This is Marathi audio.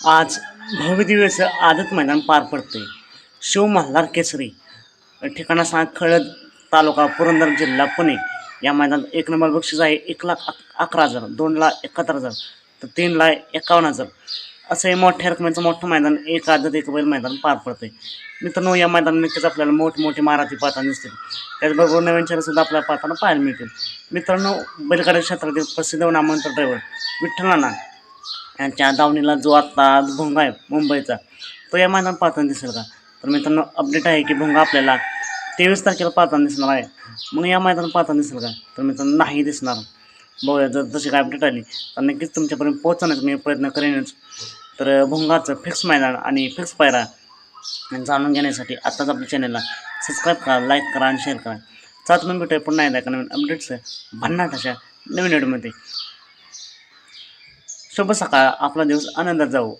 आज भव्य दिवस आदत मैदान पार पडते शिव मल्हार केसरी ठिकाणा सांग खळद तालुका पुरंदर जिल्हा पुणे. या मैदानात एक नंबर बक्षीस आहे एक लाख अक अकरा हजार दोन लाख एकाहत्तर हजार तर तीन लाख एकावन्न हजार. असं हे मोठ्या रकमेचं मोठं मैदान एक आदत एक बैल मैदान पार पडते मित्रांनो या मैदानात नक्कीच आपल्याला मोठमोठी मराठी पाहताना दिसतील. त्याचबरोबर नवीन चेहरेसुद्धा आपल्याला पाहताना पाहायला मिळतील. मित्रांनो बैलगाडी क्षेत्रातील प्रसिद्ध नामांतर ड्रायव्हर विठ्ठल नाना यांच्या दावणीला जो आत्ता भोंगा आहे मुंबईचा तो या मैदान पाहताना दिसेल का? तर मित्रांनो अपडेट आहे की भोंगा आपल्याला तेवीस तारखेला पाहताना दिसणार आहे. मग या मैदान पाहताना दिसेल का? तर मित्रांनो नाही दिसणार. बघूया जर तशी काय अपडेट आली तर नक्कीच तुमच्यापर्यंत पोहोचण्याचा मी प्रयत्न करेनच. तर भोंगाचं फिक्स मैदान आणि फिक्स पायरा जाणून घेण्यासाठी आत्ताच आपल्या चॅनलला सबस्क्राईब करा लाईक करा आणि शेअर करा. चला तुम्ही भेटूया पुन्हा एकदा नवीन अपडेट्स भन्नाट अशा नवीन व्हिडिओमध्ये शुभ सकाळ आपला दिवस आनंदात जाऊ